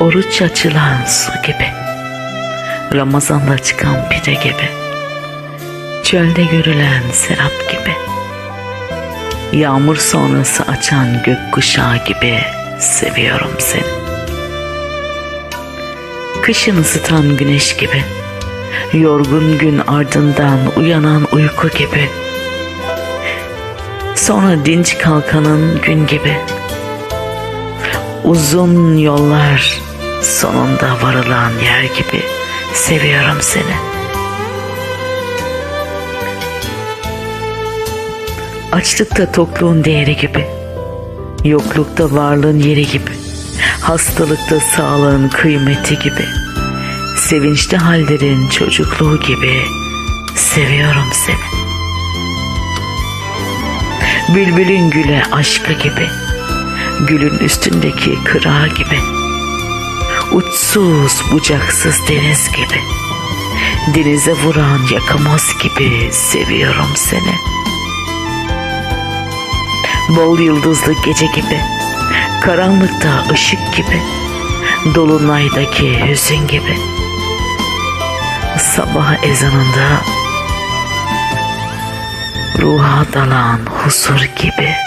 Oruç açılan su gibi. Ramazanda çıkan pide gibi. Çölde görülen serap gibi. Yağmur sonrası açan gökkuşağı gibi seviyorum seni. Kışın ısıtan güneş gibi. Yorgun gün ardından uyanan uyku gibi. Sonra dinç kalkanın gün gibi. Uzun yollar sonunda varılan yer gibi seviyorum seni. Açlıkta tokluğun değeri gibi. Yoklukta varlığın yeri gibi. Hastalıkta sağlığın kıymeti gibi. Sevinçli hallerin çocukluğu gibi seviyorum seni. Bülbülün güle aşkı gibi. Gülün üstündeki kırağı gibi. Uçsuz bucaksız deniz gibi. Denize vuran yakamoz gibi seviyorum seni. Bol yıldızlı gece gibi. Karanlıkta ışık gibi. Dolunaydaki hüzün gibi. Sabah ezanında ruha dalan huzur gibi